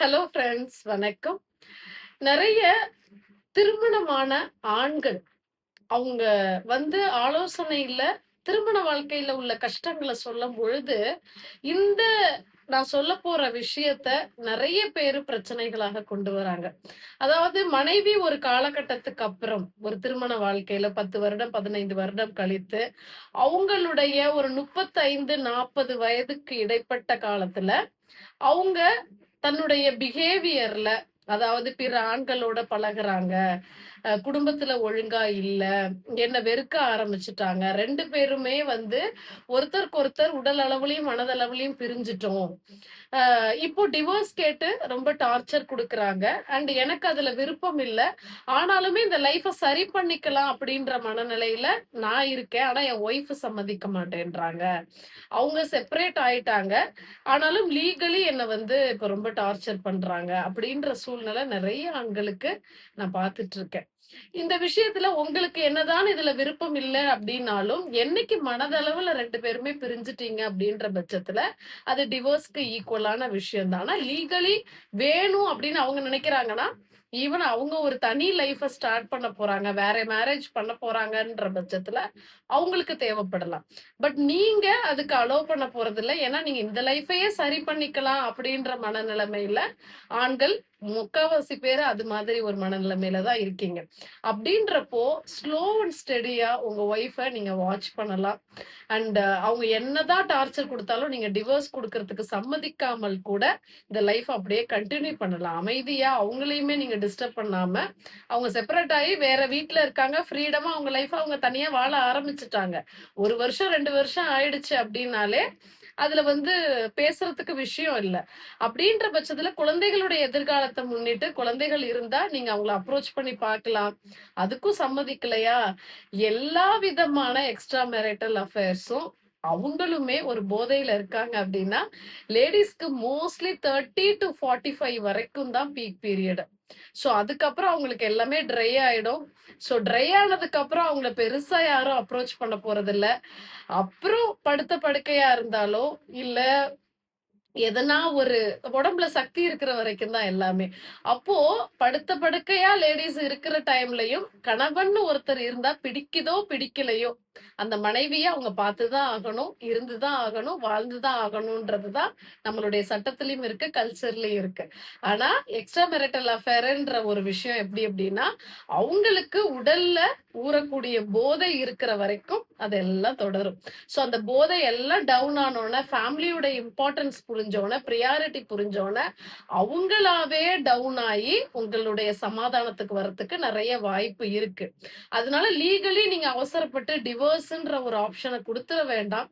Hello friends வணக்கம். நிறைய திருமணமான ஆண்கள் அவங்க வந்து ஆலோசனையில திருமண வாழ்க்கையில உள்ள கஷ்டங்களை சொல்லும் பொழுது இந்த நான் சொல்ல போற விஷயத்த நிறைய பேரு பிரச்சனைகளாக கொண்டு வராங்க. அதாவது மனைவி ஒரு காலகட்டத்துக்கு அப்புறம் ஒரு திருமண வாழ்க்கையில பத்து வருடம் பதினைந்து வருடம் கழித்து அவங்களுடைய ஒரு முப்பத்தைந்து நாற்பது வயதுக்கு இடைப்பட்ட காலத்துல அவங்க தன்னுடைய பிஹேவியர்ல அதாவது பிற ஆண்களோட பழகுறாங்க. குடும்பத்துல ஒழுங்கா இல்ல என்ன வெறுக்க ஆரம்பிச்சுட்டாங்க. ரெண்டு பேருமே வந்து ஒருத்தருக்கு ஒருத்தர் உடல் அளவுலயும் மனதளவுலயும் பிரிஞ்சிட்டோம். இப்போ டிவோர்ஸ் கேட்டு ரொம்ப டார்ச்சர் கொடுக்குறாங்க. அண்ட் எனக்கு அதுல விருப்பம் இல்ல. ஆனாலுமே இந்த லைஃப சரி பண்ணிக்கலாம் அப்படின்ற மனநிலையில நான் இருக்கேன். ஆனா என் ஒய்ஃப் சம்மதிக்க மாட்டேன்றாங்க. அவங்க செப்பரேட் ஆயிட்டாங்க. ஆனாலும் லீகலி என்ன வந்து இப்ப ரொம்ப டார்ச்சர் பண்றாங்க அப்படின்ற சூழ்நிலை நிறைய ஆண்களுக்கு நான் பார்த்துட்டு இருக்கேன். இந்த விஷயத்துல உங்களுக்கு என்னதான் இதுல விருப்பம் இல்லை அப்படின்னாலும் என்னைக்கு மனதளவுல ரெண்டு பேருமே பிரிஞ்சுட்டீங்க அப்படின்ற பட்சத்துல அது டிவோர்ஸ்க்கு ஈக்குவலான விஷயம் தான் ஆனா லீகலி வேணும் அப்படின்னு அவங்க நினைக்கிறாங்கன்னா ஈவன் அவங்க ஒரு தனி லைஃப ஸ்டார்ட் பண்ண போறாங்க வேற மேரேஜ் பண்ண போறாங்கன்ற பட்சத்துல அவங்களுக்கு தேவைப்படலாம். பட் நீங்க அதுக்கு அலோவ் பண்ண போறது இல்ல ஏன்னா நீங்க இந்த லைஃபையே சரி பண்ணிக்கலாம் அப்படின்ற மனநிலைமையில ஆண்கள் முக்காவாசி பேர் அது மாதிரி ஒரு மனநிலைமையில தான் இருக்கீங்க. அப்படின்றப்போ ஸ்லோ அண்ட் ஸ்டெடியா உங்க ஒய்ஃபை நீங்க வாட்ச் பண்ணலாம். அண்ட் அவங்க என்னதான் டார்ச்சர் கொடுத்தாலும் நீங்க டிவோர்ஸ் கொடுக்கறதுக்கு சம்மதிக்காமல் கூட இந்த லைஃப் அப்படியே கண்டினியூ பண்ணலாம். அமைதியா அவங்களையுமே நீங்க டிஸ்டர்ப் பண்ணாம அவங்க செப்பரேட் ஆகி வேற வீட்டில் இருக்காங்க. ஃப்ரீடமா அவங்க லைஃப் அவங்க தனியா வாழ ஆரம்பிச்சுட்டாங்க. ஒரு வருஷம் ரெண்டு வருஷம் ஆயிடுச்சு அப்படின்னாலே அதுல வந்து பேசுறதுக்கு விஷயம் இல்ல. அப்படின்ற பட்சத்துல குழந்தைகளுடைய எதிர்காலத்தை முன்னிட்டு குழந்தைகள் இருந்தா நீங்க அவங்கள அப்ரோச் பண்ணி பார்க்கலாம். அதுக்கும் சம்மதிக்கலையா? எல்லா விதமான எக்ஸ்ட்ரா மேரிட்டல் அஃபேர்ஸும் அவங்களுமே ஒரு போதையில இருக்காங்க அப்படின்னா லேடிஸ்க்கு mostly thirty to forty five வரைக்கும் தான் பீக் பீரியட் ஸோ அதுக்கப்புறம் அவங்களுக்கு எல்லாமே ட்ரை ஆயிடும். ஸோ ட்ரை ஆனதுக்கு அப்புறம் அவங்கள பெருசா யாரும் அப்ரோச் பண்ண போறது இல்ல அப்புறம் படுத்த படுக்கையா இருந்தாலோ இல்ல எதனா ஒரு உடம்புல சக்தி இருக்கிற வரைக்கும் தான் எல்லாமே. அப்போ படுத்த படுக்கையா லேடிஸ் இருக்கிற டைம்லயும் கணவன் ஒருத்தர் இருந்தா பிடிக்குதோ பிடிக்கலையோ அந்த மனைவியை அவங்க பார்த்துதான் ஆகணும் இருந்துதான் ஆகணும் வாழ்ந்துதான் ஆகணும்ன்றதுதான் நம்மளுடைய சட்டத்திலயும் இருக்கு கல்ச்சர்லயும் இருக்கு. ஆனா எக்ஸ்ட்ரா மெரிட்டல் அஃபேர்ன்ற ஒரு விஷயம் எப்படி அப்படின்னா அவங்களுக்கு உடல்ல ஊறக்கூடிய போதை இருக்கிற வரைக்கும் அதெல்லாம் தொடரும். ஸோ அந்த போதை எல்லாம் டவுன் ஆனோடனே ஃபேமிலியோட இம்பார்ட்டன்ஸ் புரிஞ்சோடனே ப்ரியாரிட்டி புரிஞ்சோடனே அவங்களாவே டவுன் ஆகி உங்களுடைய சமாதானத்துக்கு வரத்துக்கு நிறைய வாய்ப்பு இருக்கு. அதனால லீகலி நீங்க அவசரப்பட்டு டிவோர்ஸ்ன்ற ஒரு ஆப்ஷனை கொடுத்துட வேண்டாம்.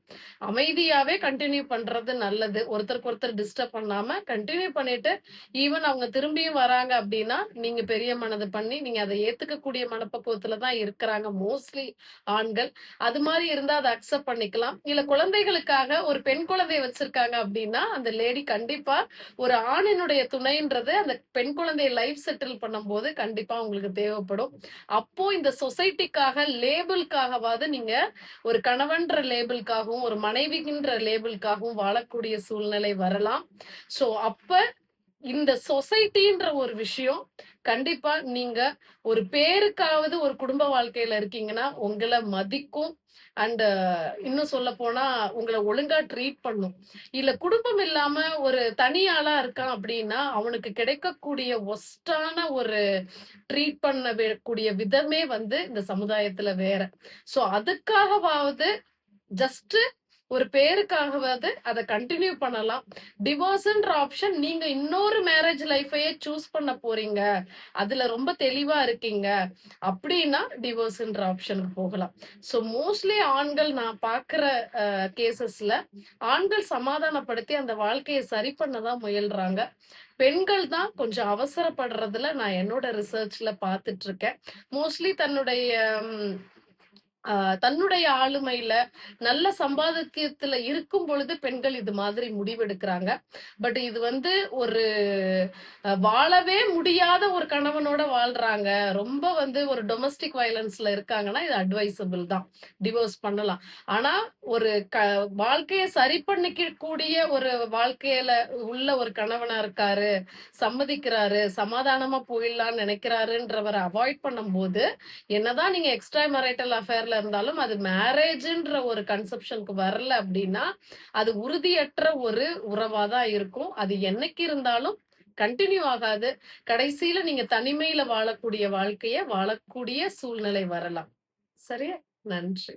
அமைதியாவே கண்டினியூ பண்றது நல்லது. ஒருத்தருக்கு ஒருத்தர் டிஸ்டர்ப் பண்ணாம கண்டினியூ பண்ணிட்டு ஈவன் அவங்க திரும்பியும் வராங்க அப்படின்னா நீங்க பெரிய மனது பண்ணி நீங்க அதை ஏத்துக்கக்கூடிய மனப்பக்குவத்துல தான் இருக்கிறாங்க மோஸ்ட்லி ஆண்கள். அது மாதிரி இருந்தா அதை அக்செப்ட் பண்ணிக்கலாம். இல்ல குழந்தைகளுக்காக ஒரு பெண் குழந்தை வச்சிருக்காங்க அப்படின்னா அந்த லேடி கண்டிப்பா ஒரு ஆணினுடைய துணைன்றது அந்த பெண் குழந்தைய லைஃப் செட்டில் பண்ணும்போது கண்டிப்பா உங்களுக்கு தேவைப்படும். அப்போ இந்த சொசைட்டிக்காக லேபிள்காகவாது நீங்க ஒரு கணவன்ற லேபிள்காகவும் ஒரு மனைவிகின்ற லேபிள்காகவும் வாழக்கூடிய சூழ்நிலை வரலாம். சோ அப்ப இந்த சொசைட்டின்ற ஒரு விஷயம் கண்டிப்பா நீங்க ஒரு பேருக்காவது ஒரு குடும்ப வாழ்க்கையில இருக்கீங்கன்னா உங்களை மதிக்கும். அண்ட் இன்னும் சொல்ல போனா உங்களை ஒழுங்கா ட்ரீட் பண்ணும். இல்ல குடும்பம் இல்லாம ஒரு தனியாளா இருக்கான் அப்படின்னா அவனுக்கு கிடைக்கக்கூடிய ஒஸ்டான ஒரு ட்ரீட் பண்ண கூடிய விதமே வந்து இந்த சமுதாயத்துல வேற. சோ அதுக்காகவாவது ஜஸ்ட் ஒரு பேருக்காகவாவது அதை கண்டினியூ பண்ணலாம். டிவோர்ஸ்ன்ற ஆப்ஷன் நீங்க இன்னொரு மேரேஜ் லைஃபையே சூஸ் பண்ண போறீங்க. அதுல ரொம்ப தெளிவா இருக்கீங்க. அப்படின்னா டிவோர்ஸ்ன்ற ஆப்ஷனுக்கு போகலாம். ஸோ மோஸ்ட்லி ஆண்கள் நான் பார்க்குற கேசஸ்ல ஆண்கள் சமாதானப்படுத்தி அந்த வாழ்க்கையை சரி பண்ண தான் முயல்றாங்க. பெண்கள் தான் கொஞ்சம் அவசரப்படுறதுல நான் என்னோட ரிசர்ச்ல பார்த்துட்டு இருக்கேன். மோஸ்ட்லி தன்னுடைய தன்னுடைய ஆளுமையில, நல்ல சம்பாதிக்கியத்துல இருக்கும் பொழுது பெண்கள் இது மாதிரி முடிவெடுக்கிறாங்க பட் இது வந்து ஒரு வாழவே முடியாத ஒரு கணவனோட வாழ்றாங்க. ரொம்ப வந்து ஒரு டொமஸ்டிக் வயலன்ஸ்ல இருக்காங்கன்னா, இது அட்வைசபிள் தான். டிவோர்ஸ் பண்ணலாம். ஆனா, ஒரு க வாழ்க்கைய சரி பண்ணிக்க கூடிய ஒரு வாழ்க்கையில உள்ள ஒரு கணவனா இருக்காரு, சம்மதிக்கிறாரு, சமாதானமா போயிடலாம்னு நினைக்கிறாருன்றவரை அவாய்ட் பண்ணும்போது, என்னதான் நீங்க எக்ஸ்ட்ரா மேரிட்டல் அஃபேர்ல இருந்தாலும், அது மேரேஜ்ன்ற ஒரு கன்செப்ஷனுக்கு வரல அப்படின்னா அது உறுதியற்ற ஒரு உறவா தான் இருக்கும். அது என்னைக்கு இருந்தாலும் கண்டினியூ ஆகாது. கடைசியில நீங்க தனிமையில வாழக்கூடிய வாழ்க்கைய வாழக்கூடிய சூழ்நிலை வரலாம். சரியா? நன்றி.